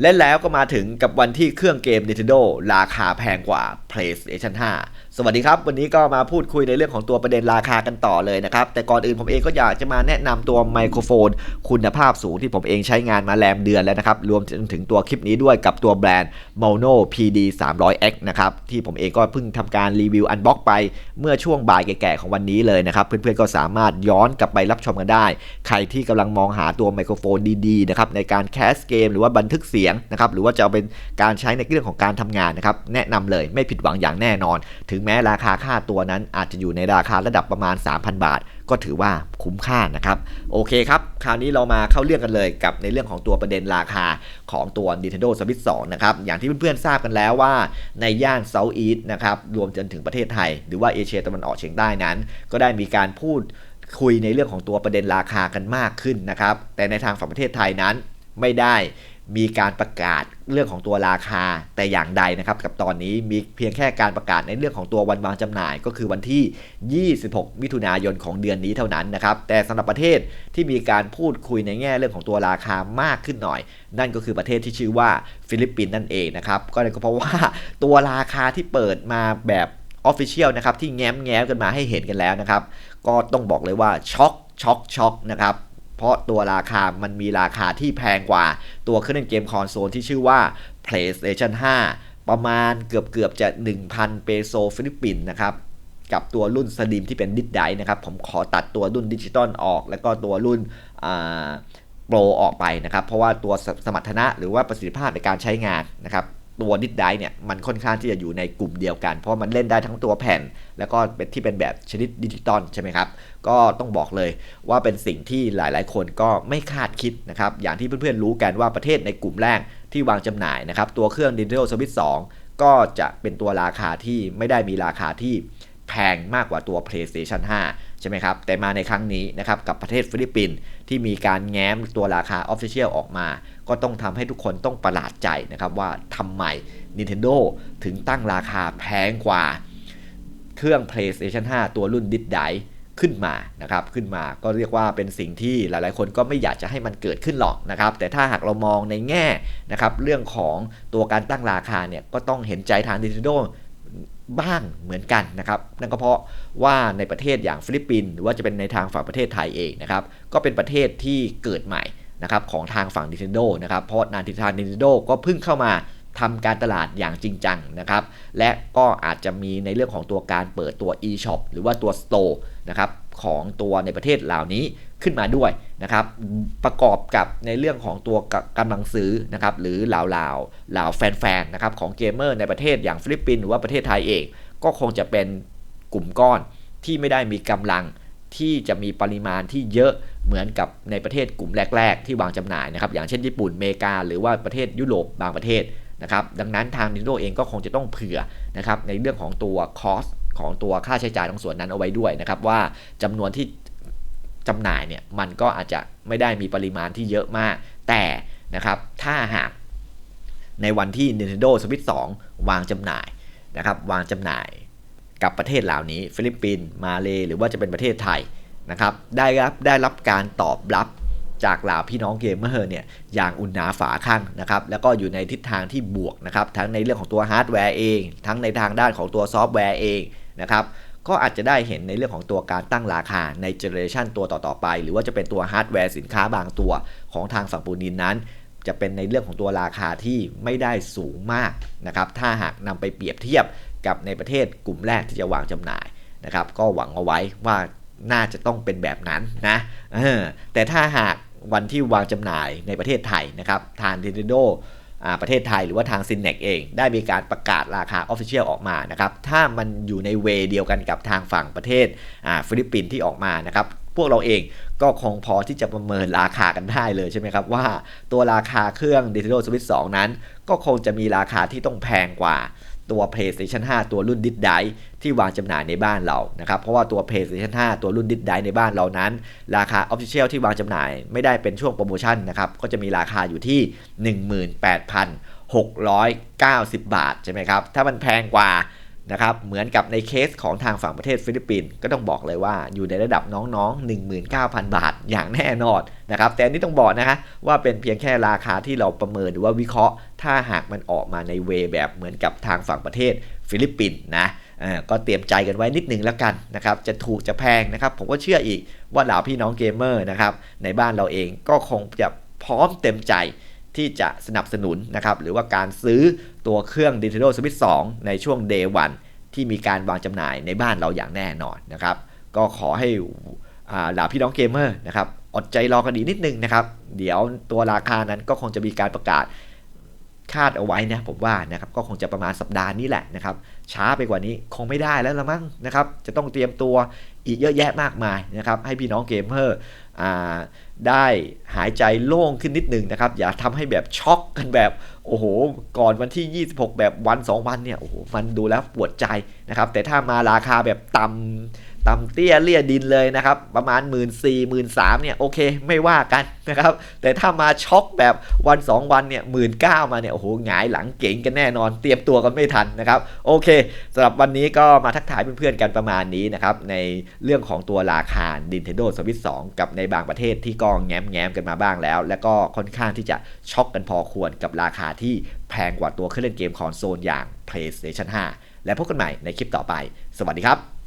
และแล้วก็มาถึงกับวันที่เครื่องเกม Nintendo ราคาแพงกว่า PlayStation 5 สวัสดีครับ วันนี้ก็มาพูดคุยในเรื่องของตัวประเด็นราคากันต่อเลยนะครับ แต่ก่อนอื่นผมเองก็อยากจะมาแนะนำตัวไมโครโฟน คุณภาพสูงที่ผมเองใช้งานมาแรมเดือนแล้วนะครับ รวมถึงตัวคลิปนี้ด้วยกับตัวแบรนด์ Mono PD 300X นะครับ ที่ผมเองก็เพิ่งทำการรีวิวอันบ็อกไปเมื่อช่วงบ่ายแก่ๆของวันนี้เลยนะครับ เพื่อนๆก็สามารถย้อนกลับไปรับชมกันได้ ใครที่กำลังมองหาตัวไมโครโฟนดีๆนะครับในการแคสเกมหรือว่าบันทึกเสียงนะครับหรือว่าจะเอาเป็นการใช้ในเรื่องของการทำงานนะครับแนะนำเลยไม่ผิดหวังอย่างแน่นอนถึงแม้ราคาค่าตัวนั้นอาจจะอยู่ในราคาระดับประมาณ 3,000 บาท ก็ถือว่าคุ้มค่านะครับ โอเคครับ คราวนี้เรามาเข้าเรื่องกันเลยกับในเรื่องของตัวประเด็นราคาของตัว Nintendo Switch 2นะครับ อย่างที่เพื่อนๆทราบกันแล้วว่า ในย่าน South East นะครับ รวมจนถึงประเทศไทย หรือว่าเอเชียตะวันออกเฉียงใต้นั้น ก็ได้มีการพูดคุยในเรื่องของตัวประเด็นราคากันมากขึ้นนะครับ แต่ในทางฝั่งประเทศไทยนั้นไม่ได้ มีการประกาศเรื่องของตัวราคาแต่อย่างใดนะครับ กับตอนนี้มีเพียงแค่การประกาศในเรื่องของตัววันวางจำหน่าย ก็คือวันที่ 26 มิถุนายนของเดือนนี้เท่านั้นนะครับ แต่สำหรับประเทศที่มีการพูดคุยในแง่เรื่องของตัวราคามากขึ้นหน่อย นั่นก็คือประเทศที่ชื่อว่าฟิลิปปินส์นั่นเองนะครับก็เลยก็เพราะว่าตัวราคาที่เปิดมาแบบออฟฟิเชียลนะครับที่แง้มแง้มกันมาให้เห็นกันแล้วนะครับ ก็ต้องบอกเลยว่าช็อกช็อกช็อกนะครับ เพราะตัวราคามันมีราคาที่แพงกว่าตัวเครื่องเล่นเกมคอนโซลที่ชื่อว่า PlayStation 5 ประมาณเกือบเกือบจะ 1,000 เปโซฟิลิปปินส์นะครับกับตัวรุ่นสลิมที่เป็นดิสไดนะครับ ผมขอตัดตัวรุ่นดิจิตอลออก แล้วก็ตัวรุ่นโปรออกไปนะครับ เพราะว่าตัวสมรรถนะหรือว่าประสิทธิภาพในการใช้งานนะครับ ตัวดิสไดเนี่ยมันค่อนข้างที่จะอยู่ในกลุ่มเดียวกัน เพราะมันเล่นได้ทั้งตัวแผ่น แล้วก็เป็นที่เป็นแบบชนิดดิจิตอลใช่ไหมครับ ก็ต้องบอกเลยว่าเป็นสิ่งที่หลายๆ คนก็ไม่คาดคิดนะครับ อย่างที่เพื่อนๆรู้กันว่าประเทศในกลุ่มแรกที่วางจำหน่ายนะครับ ตัวเครื่อง Nintendo Switch 2 ก็จะเป็นตัวราคาที่ไม่ได้มีราคาที่แพงมากกว่าตัว PlayStation 5 ใช่ไหมครับ แต่มาในครั้งนี้นะครับกับประเทศฟิลิปปินส์ที่มีการแง้มตัวราคา Official ออกมา ก็ต้องทำให้ทุกคนต้องประหลาดใจนะครับว่าทำไม Nintendo ถึงตั้งราคาแพงกว่า เครื่อง PlayStation 5 ตัวรุ่นดิสไดขึ้นมานะครับขึ้นมาก็เรียกว่าเป็นสิ่งที่หลายๆ คนก็ไม่อยากจะให้มันเกิดขึ้นหรอกนะครับแต่ถ้าหากเรามองในแง่นะครับเรื่องของตัวการตั้งราคาเนี่ยก็ต้องเห็นใจทาง Nintendo บ้างเหมือนกันนะครับนั่นก็เพราะว่าในประเทศอย่างฟิลิปปินส์หรือว่าจะเป็นในทางฝั่งประเทศไทยเองนะครับก็เป็นประเทศที่เกิดใหม่นะครับของทางฝั่ง Nintendo นะครับเพราะนานทิทาน Nintendo ก็เพิ่งเข้ามาทำการตลาดอย่างจริงจังนะครับและก็อาจจะมีในเรื่องของตัวการเปิดตัว e-shop หรือว่าตัว store นะครับของตัวในประเทศเหล่านี้ ขึ้นมาด้วยนะครับประกอบกับในเรื่องของตัวกำลังซื้อนะครับหรือเหล่าเหล่าเหล่าแฟนๆนะครับของเกมเมอร์ในประเทศอย่างฟิลิปปินส์หรือว่าประเทศไทยเอง ก็คงจะเป็นกลุ่มก้อนที่ไม่ได้มีกำลังที่จะมีปริมาณที่เยอะเหมือนกับในประเทศกลุ่มแรก ๆ ที่วางจำหน่ายนะครับอย่างเช่นญี่ปุ่นเมกา หรือว่าประเทศยุโรปบางประเทศนะครับดังนั้นทาง Nintendo เองก็คงจะต้องเผื่อนะครับในเรื่องของตัวคอสของตัวค่าใช้จ่ายตรงส่วนนั้นเอาไว้ด้วยนะครับว่าจำนวนที่ จำหน่ายเนี่ยมันก็อาจจะไม่ได้มีปริมาณที่เยอะมาก แต่นะครับถ้าหากในวันที่ Nintendo Switch 2 วางจำหน่ายนะครับวางจำหน่ายกับประเทศเหล่านี้ฟิลิปปินส์มาเลหรือว่าจะเป็นประเทศไทยนะครับได้รับได้รับการตอบรับจากเหล่าพี่น้องเกมเมอร์เนี่ยอย่างอุ่นหนาฝาข้างนะครับแล้วก็อยู่ในทิศทางที่บวกนะครับทั้งในเรื่องของตัวฮาร์ดแวร์เอง ทั้งในทางด้านของตัวซอฟต์แวร์เองนะครับ ก็อาจจะได้เห็นในเรื่องของตัวการตั้งราคาในเจเนอเรชันตัวต่อๆไป หรือว่าจะเป็นตัวฮาร์ดแวร์สินค้าบางตัวของทางฝั่งปูนินนั้น จะเป็นในเรื่องของตัวราคาที่ไม่ได้สูงมากนะครับถ้าหากนำไปเปรียบเทียบกับในประเทศกลุ่มแรกที่จะวางจำหน่ายนะครับก็หวังเอาไว้ว่าน่าจะต้องเป็นแบบนั้นนะแต่ถ้าหากวันที่วางจำหน่ายในประเทศไทยนะครับทาง Nintendo ประเทศไทยหรือว่าทางซินเนกเอง ได้มีการประกาศราคาออฟฟิเชียลออกมานะครับถ้ามันอยู่ในเวเดียวกันกับทางฝั่งประเทศฟิลิปปินส์ที่ออกมานะครับพวกเราเองก็คงพอที่จะประเมินราคากันได้เลยใช่ไหมครับ ว่าตัวราคาเครื่อง Nintendo Switch 2 นั้น ก็คงจะมีราคาที่ต้องแพงกว่า ตัว PlayStation 5 ตัวรุ่นดิสไดที่วางจำหน่ายในบ้านเรานะครับ เพราะว่าตัว PlayStation 5 ตัวรุ่นดิสไดในบ้านเรานั้น ราคา Official ที่วางจำหน่ายไม่ได้เป็นช่วงโปรโมชั่นนะครับ ก็จะมีราคาอยู่ที่ 18,690 บาทใช่ไหมครับ ถ้ามันแพงกว่า นะครับเหมือนกับในเคสของทางฝั่งประเทศฟิลิปปินส์ก็ต้องบอกเลยว่าอยู่ในระดับน้องๆ 19,000 บาทอย่างแน่นอนนะครับแต่นนี้ต้องบอกนะฮะว่าเป็นเพียงแค่ราคาที่เราประเมินหรือว่าวิเคราะห์ ถ้าหากมันออกมาในเวแบบเหมือนกับทางฝั่งประเทศฟิลิปปินส์นะก็เตรียมใจกันไว้นิดนึงแล้วกันนะครับจะถูกจะแพงนะครับผมก็เชื่ออีกว่าเหล่าพี่น้องเกมเมอร์นะครับในบ้านเราเองก็คงจะพร้อมเต็มใจ ที่จะสนับสนุนนะครับหรือว่าการซื้อตัวเครื่อง Nintendo Switch 2 ในช่วง Day 1ที่มีการวางจำหน่ายในบ้านเราอย่างแน่นอนนะครับ ก็ขอให้เหล่าพี่น้องเกมเมอร์นะครับอดใจรอกันดีนิดนึงนะครับ เดี๋ยวตัวราคานั้นก็คงจะมีการประกาศคาดเอาไว้นะผมว่านะครับก็คงจะประมาณสัปดาห์นี้แหละนะครับช้าไปกว่านี้คงไม่ได้แล้วละมั้งนะครับจะต้องเตรียมตัว อีกเยอะแยะมากมายนะครับ ให้พี่น้องเกมเมอร์ได้หายใจโล่งขึ้นนิดนึงนะครับ อย่าทำให้แบบช็อกกันแบบ โอ้โห ก่อนวันที่ 26 แบบวัน 2 วันเนี่ย โอ้โห มันดูแล้วปวดใจนะครับ แต่ถ้ามาราคาแบบต่ำ ต่ำเตี้ยเลี่ยดินเลยนะครับ ประมาณ 1 4ื่นสี่หมื่นสามเนี่ยโอเคไม่ว่ากันนะครับ แต่ถ้ามาช็อกแบบวัน 2 วันเนี่ยหมื่นเก้ามาเนี่ยโอ้โหหงายหลังเก่งกันแน่นอน เตรียมตัวกันไม่ทันนะครับ โอเคสำหรับวันนี้ก็มาทักทายเพื่อนๆกันประมาณนี้นะครับ ในเรื่องของตัวราคา Nintendo Switch 2 กับในบางประเทศที่ก็แง้มแง้มกันมาบ้างแล้ว แล้วก็ค่อนข้างที่จะช็อกกันพอควรกับราคาที่แพงกว่าตัวเครื่องเล่นเกมคอนโซลอย่าง PlayStation 5 และพบกันใหม่ในคลิปต่อไป สวัสดีครับ